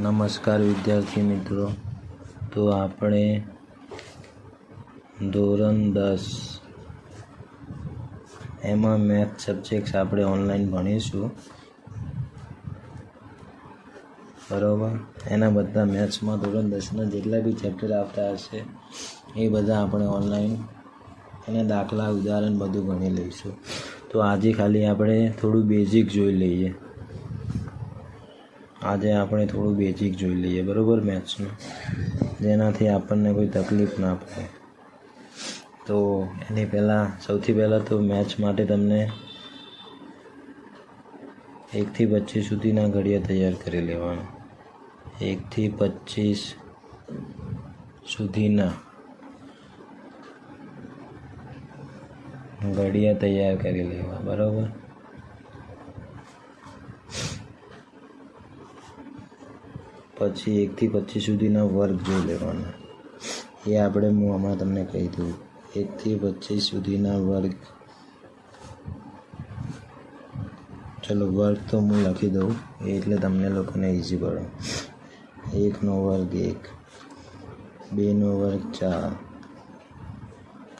નમસ્કાર વિદ્યાર્થી મિત્રો. તો આપણે ધોરણ દસ એમાં મેથ સબ્જેક્ટ્સ આપણે ઓનલાઈન ભણીશું. બરાબર? એના બધા મેથ્સમાં ધોરણ દસના જેટલા બી ચેપ્ટર આવતા હશે, એ બધા આપણે ઓનલાઈન અને દાખલા, ઉદાહરણ બધું ભણી લઈશું. તો આજે ખાલી આપણે થોડું બેઝિક જોઈ લઈએ. આજે આપણે થોડું બેઝિક જોઈ લઈએ, બરાબર મેથ્સનું જેનાથી આપણને કોઈ તકલીફ ના પડે. તો એની પહેલાં, સૌથી પહેલાં તો મેથ્સ માટે તમને એકથી પચીસ સુધીના ઘડિયા તૈયાર કરી લેવાના. એકથી પચીસ સુધીના ઘડિયા તૈયાર કરી લેવા, બરાબર? પછી એકથી પચીસ સુધીના વર્ગ જોઈ લેવાના. એ આપણે હું હમણાં તમને કહી દઉં. એકથી પચીસ સુધીના વર્ગ. ચલો, વર્ગ તો હું લખી દઉં. એટલે તમને લોકોને ઇઝી પડે. એકનો વર્ગ એક, બેનો વર્ગ ચાર,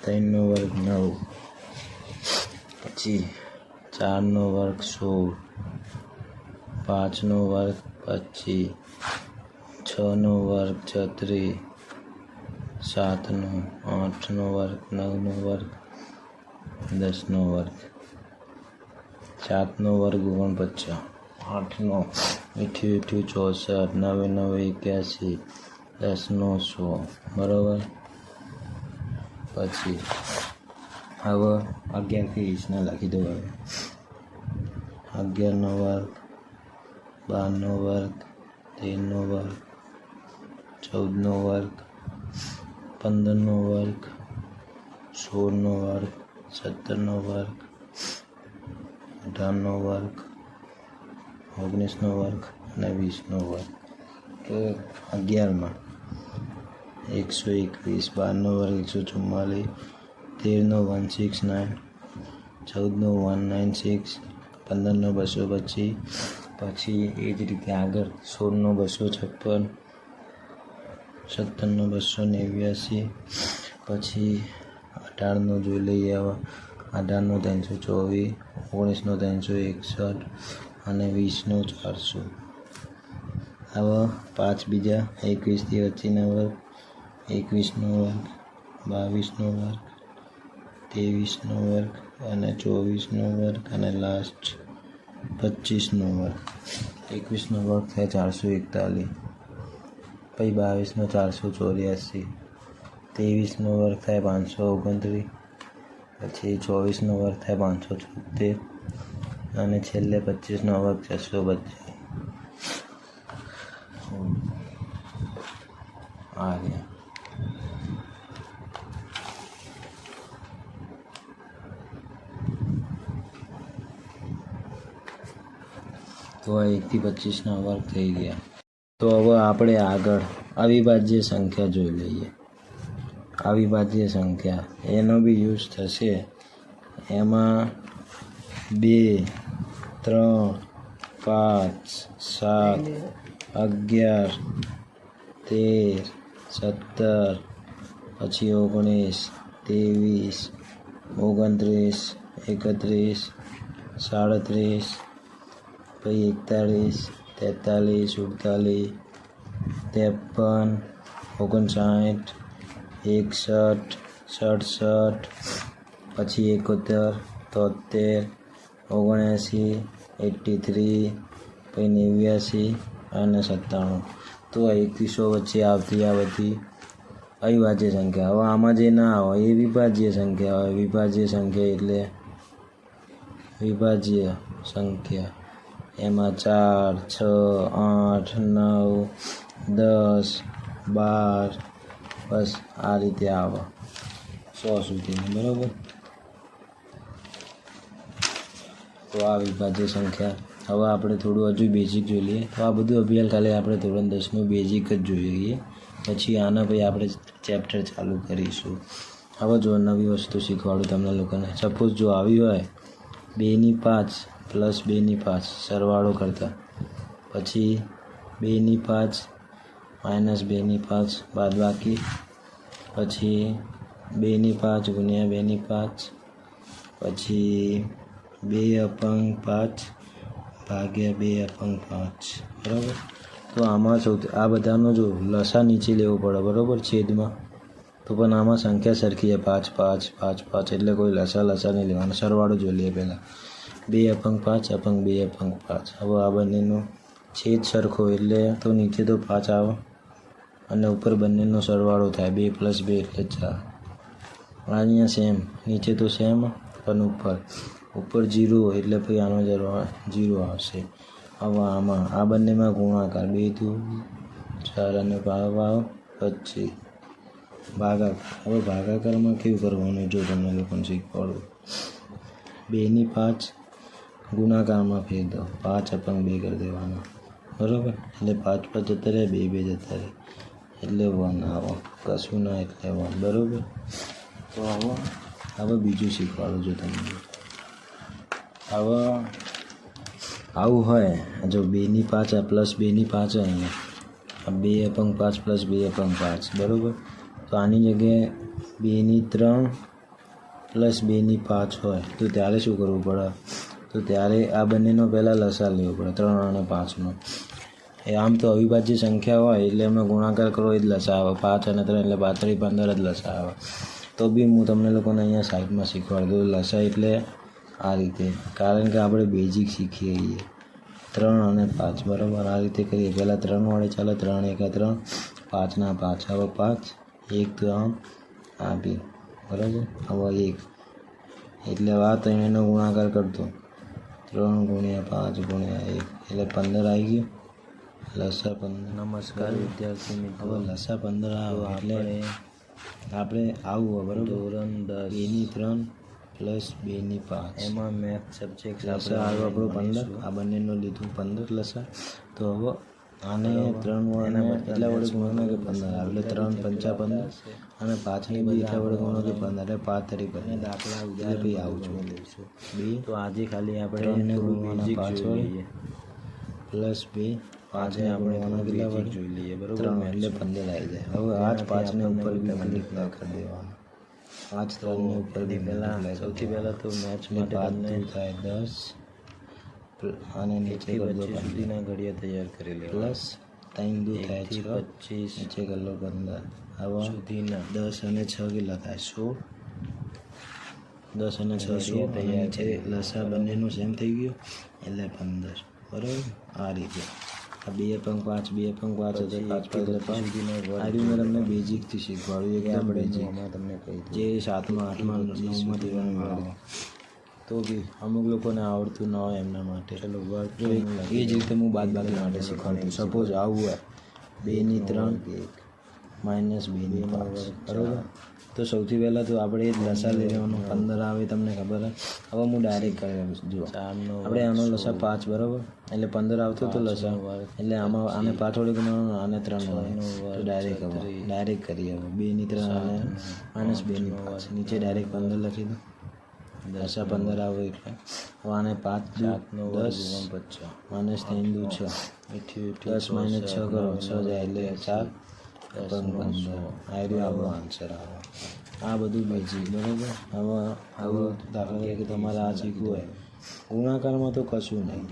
ત્રણનો વર્ગ નવ, પછી ચારનો વર્ગ સોળ, પાંચનો વર્ગ પચીસ છનો વર્ગ છત્રીસ સાતનો આઠનો વર્ગ નવનો વર્ગ દસનો વર્ગ સાતનો વર્ગ ઓગણપચાસ આઠનો મીઠી મીઠું ચોસઠ, નવે નવે એક્યાસી દસનો સો, બરાબર? પછી હવે અગિયારથી વીસના લખી દો હવે. અગિયારનો વર્ગ બારનો વર્ગ તેરનો વર્ગ ચૌદનો વર્ગ, પંદરનો વર્ગ, સોળનો વર્ગ, સત્તરનો વર્ગ, અઢારનો વર્ગ, ઓગણીસનો વર્ગ અને વીસનો વર્ગ. તો અગિયારમાં એકસો એકવીસ, બારનો વર્ગ એકસો ચુમ્માલીસ, તેરનો વન સિક્સ નાઇન, ચૌદનો વન નાઇન સિક્સ, પંદરનો બસો પચીસ, પછી એ જ રીતે આગળ સોળનો બસો છપ્પન સત્તરનો બસો નેવ્યાસી, પછી અઢારનું જોઈ લઈએ હવે અઢારનું ત્રણસો ચોવીસ, ઓગણીસનું ત્રણસો એકસઠ અને વીસનું ચારસો. હવે પાંચ બીજા, એકવીસથી વચ્ચેના વર્ગ, એકવીસનો વર્ગ, બાવીસનો વર્ગ, ત્રેવીસનો વર્ગ અને ચોવીસનો વર્ગ અને લાસ્ટ પચીસનો વર્ગ. એકવીસનો વર્ગ થાય ચારસો એકતાલીસ. પછી બાવીસનો ચારસો ચોર્યાસી ત્રેવીસનો વર્ગ થાય પાંચસો ઓગણત્રીસ, પછી ચોવીસનો વર્ગ થાય પાંચસો છોતેર, અને છેલ્લે પચીસનો વર્ગ છસો પચીસ આ રહ્યા. તો આ એકથી પચીસના વર્ગ થઈ ગયા. તો હવે આપણે આગળ અવિભાજ્ય સંખ્યા જોઈ લઈએ. અવિભાજ્ય સંખ્યા, એનો બી યુઝ થશે. એમાં બે, ત્રણ, પાંચ, સાત, અગિયાર, તેર, સત્તર, પછી ઓગણીસ, ત્રેવીસ, ઓગણત્રીસ, એકત્રીસ, સાડત્રીસ, પછી એકતાળીસ તેતાલીસ, સુડતાલીસ, ત્રેપન, ઓગણસાઠ, એકસઠ, સડસઠ, પછી એકોતેર, તોતેર, ઓગણએંસી એટી થ્રી, પછી નેવ્યાસી અને સત્તાણું. તો એકવીસો વચ્ચે આવતી આ બધી અવિભાજ્ય સંખ્યા. હવે આમાં જે ના હોય એ વિભાજ્ય સંખ્યા હોય. વિભાજ્ય સંખ્યા એટલે વિભાજ્ય સંખ્યા. એમાં ચાર, છ, આઠ, નવ, દસ, બાર, બસ આ રીતે આવે. સો સુધીની, બરાબર? તો આ વિભાજ્ય સંખ્યા. હવે આપણે થોડું હજુ બેઝિક જોઈ લઈએ. તો આ બધું અભિયાન ખાલી આપણે ધોરણ દસનું બેઝિક જ જોઈએ પછી આના પછી આપણે ચેપ્ટર ચાલુ કરીશું. હવે જો નવી વસ્તુ શીખવાડું તમને લોકોને. સપોઝ જો આવી હોય, બેની પાંચ પ્લસ બેની પાંચ, સરવાળો કરતા. પછી બેની પાંચ, માઇનસ બેની પાંચ, બાદ બાકી. પછી બેની પાંચ ગુણ્યા બેની પાંચ. પછી બે અપંગ પાંચ, ભાગ્યા બે અપંગ પાંચ. બરાબર? તો આમાં સૌથી આ બધાનો જો લસા નીચે લેવો પડે, બરાબર? છેદમાં. તો પણ આમાં સંખ્યા સરખી છે, પાંચ પાંચ પાંચ પાંચ, એટલે કોઈ લસા લસા નહીં લેવાનો. સરવાળો જોઈ લઈએ પહેલાં. બે અપંગ પાંચ અપંગ બે અભંગ પાંચ. હવે આ બંનેનો છેદ સરખો એટલે તો નીચે તો પાંચ આવે અને ઉપર બંનેનો સરવાળો થાય. બે પ્લસ બે એટલે ચાર. અહીંયા સેમ નીચે તો સેમ પણ ઉપર. ઉપર જીરો એટલે પછી આનો જવાબ જીરો આવશે. હવે આમાં, આ બંનેમાં ગુણાકાર. બે, દુ, ચાર અને ભાવ આવ પચીસ. ભાગાકાર. હવે ભાગાકારમાં કેવું કરવાનું જો તમને લોકોને શીખવાડું? બેની પાંચ ગુણાકારમાં ફેર દો પાંચ અપંગ બે કરી દેવાના બરાબર? એટલે પાંચ પાંચ જતા રહે, બે બે જતા રહે. એટલે વન આવો. કશું ના એટલે વન. બરાબર? તો હવે હવે બીજું શીખવાડું છું તમને. હવે આવું હોય, જો બેની પાંચ પ્લસ બેની પાંચ હોય અહીંયા બે અપંગ પાંચ પ્લસ બે અપંગ પાંચ. બરાબર? તો આની જગ્યાએ બેની ત્રણ પ્લસ બેની પાંચ હોય, તો ત્યારે શું કરવું પડે? તો ત્યારે આ બંનેનો પહેલાં લસા લેવો પડે, ત્રણ અને પાંચનો. એ આમ તો અવિભાજ્ય સંખ્યા હોય, એટલે અમે ગુણાકાર કરો એ જ લસા આવે. પાંચ અને ત્રણ એટલે પાંત્રીસ, પંદર જ લસા આવે. તો બી હું તમને લોકોને અહીંયા સાઈડમાં શીખવાડી દઉં લસા એટલે આ રીતે. કારણ કે આપણે બેઝિક શીખીએ છીએ. ત્રણ અને પાંચ, બરાબર? આ રીતે કરીએ. પહેલાં ત્રણ વડે ચાલે, ત્રણ એકા ત્રણ. પાંચના પાંચ હવે પાંચ. એક તો આમ આ બી. બરાબર? હવે એક. એટલે આ ત્રણેયનો ગુણાકાર કરતો. ત્રણ ગુણ્યા પાંચ ગુણ્યા એક. એટલે પંદર આવી ગયું. લસા પંદર. નમસ્કાર વિદ્યાર્થી મિત્રો. હવે લસા પંદર આવે એટલે આપણે આવું બરાબર? ધોરણ દસ. એની ત્રણ પ્લસ બેની પાંચ. એમાં મેથ સબ્જેક્ટ લસા આવ્યો આપણો પંદર આ બંનેનું લીધું પંદર લસા. તો હવે આને ત્રણ વડે એટલા વડે ગુણો કે પંદર. એટલે ત્રણ પંચા પંદર. અને પાછળ બી એટલા વડે ગુણો કે પંદર. એટલે પાંચ તરી પંદર. દાખલા ઉદાહરણ ભાઈ આવું છું બે. તો આજે ખાલી આપણે ગુણવાના પાછળ પ્લસ બે. પાંચને આપણે આના કેટલા વડે જોઈ લઈએ. બરાબર ત્રણ. એટલે પંદર આવી જાય. હવે આ જ પાંચને ઉપર બી મલ્ટીપ્લાય કરી દેવાનું. પાંચ ત્રણની ઉપર બી પહેલાં સૌથી પહેલાં તો મેચ માટે પાંચ થાય દસ. અને નીચે ગલ્લો સુધીના ઘડિયા તૈયાર કરી લેવા પ્લસ ત્રણ દૂ થાય છે. પચીસ નીચે ગલ્લો પંદર આવા સુધીના. દસ અને છ ગિલ્લા થાય. સોળ દસ અને છ સો. તૈયાર છે લસા બંનેનું સેમ થઈ ગયું. એટલે પંદર. બરાબર? આ રીતે. આ બે પંખ પાંચ બે પંખ પાંચ હજાર પાંચ પાંચ પાંચ. આ રીતે મેં તમને બેઝિકથી શીખવાડ્યું. એકદમ બેઝિક તમને જે સાતમા આઠમાં નવમાં ધોરણમાં આવે તો બી અમુક લોકોને આવડતું ન હોય એમના માટે. ચલો વર્ક એ જ રીતે હું બાદ બાકી માટે શીખવાડું સપોઝ આવું હોય બેની ત્રણ માઇનસ બેની પાંચ. બરાબર? તો સૌથી પહેલાં તો આપણે એ જ લસા લઈ લેવાનો. પંદર આવે તમને ખબર હવે હું ડાયરેક્ટ કરી. જો આપણે આનો લસા પાંચ બરાબર? એટલે પંદર આવતો તો લસા. એટલે આમાં આને પાંચ વડે ગુણવાનો આને ત્રણ વડે ડાયરેક્ટ હવે. ડાયરેક્ટ કરીએ હવે. બેની ત્રણ અને માઇનસ બેની પાંચ. નીચે ડાયરેક્ટ પંદર લખી દો. દસા પંદર આવે એટલે. હવે આને પાંચ દુ દસ. માઇનસ ત્રણ દુ છ. દસ માઇનસ છ કરો છ જાય એટલે ચાર પંદર આયરો આપણો આન્સર આવે આ બધું બેજી બરાબર? હવે આવું દાખલા તરીકે તમારે આ શીખવું હોય. ગુણાકારમાં તો કશું નહીં.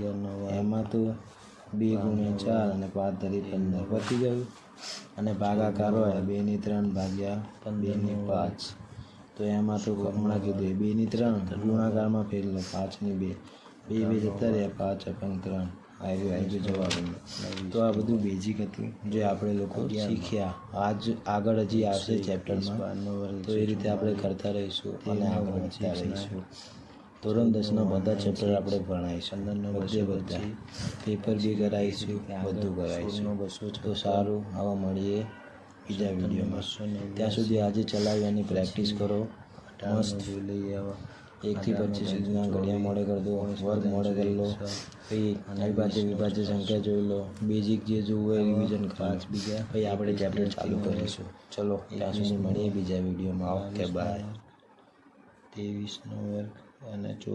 એમાં તો બે ગુણ્યા ચાર અને પાંચ તરી પંદર. પતી ગયું? અને ભાગાકાર હોય બેની ત્રણ ભાગ્યા બેની પાંચ. તો એમાં તો હમણાં કીધું બેની ત્રણ ગુણાકારમાં ફેરલો પાંચની બે. બે બે જતા રહ્યા પાંચ અપંગ ત્રણ. આવ્યું આવી જવાબ તો આ બધું બેઝિક હતું. જે આપણે લોકો શીખ્યા. આજ આગળ હજી આવશે ચેપ્ટરમાં તો એ રીતે આપણે કરતા રહીશું અને આગળ વધતા રહીશું. ધોરણ દસના બધા ચેપ્ટર આપણે ભણાવીશું. બધે બધા. પેપર બી કરાવીશું બધું કરાવીશું. તો સારું આવા મળીએ. બીજા વિડીયોમાં ત્યાં સુધી આજે ચલાવી એની પ્રેક્ટિસ કરો. મસ્ત. લઈ આવા એકથી પચીસ સુધીના ઘડિયા મોડે કરી દો વર્ગ મોડે કરી લો. પછી અવિભાજ્ય વિભાજ્ય સંખ્યા જોઈ લો. બેઝિક જે જોવું હોય રિવિઝન પાંચ બીજા પછી આપણે ચેપ્ટર ચાલુ કરીશું. ચલો ત્યાં સુધી મળીએ બીજા વિડીયોમાં ઓકે બાય ત્રેવીસનો વર્ગ અને ચો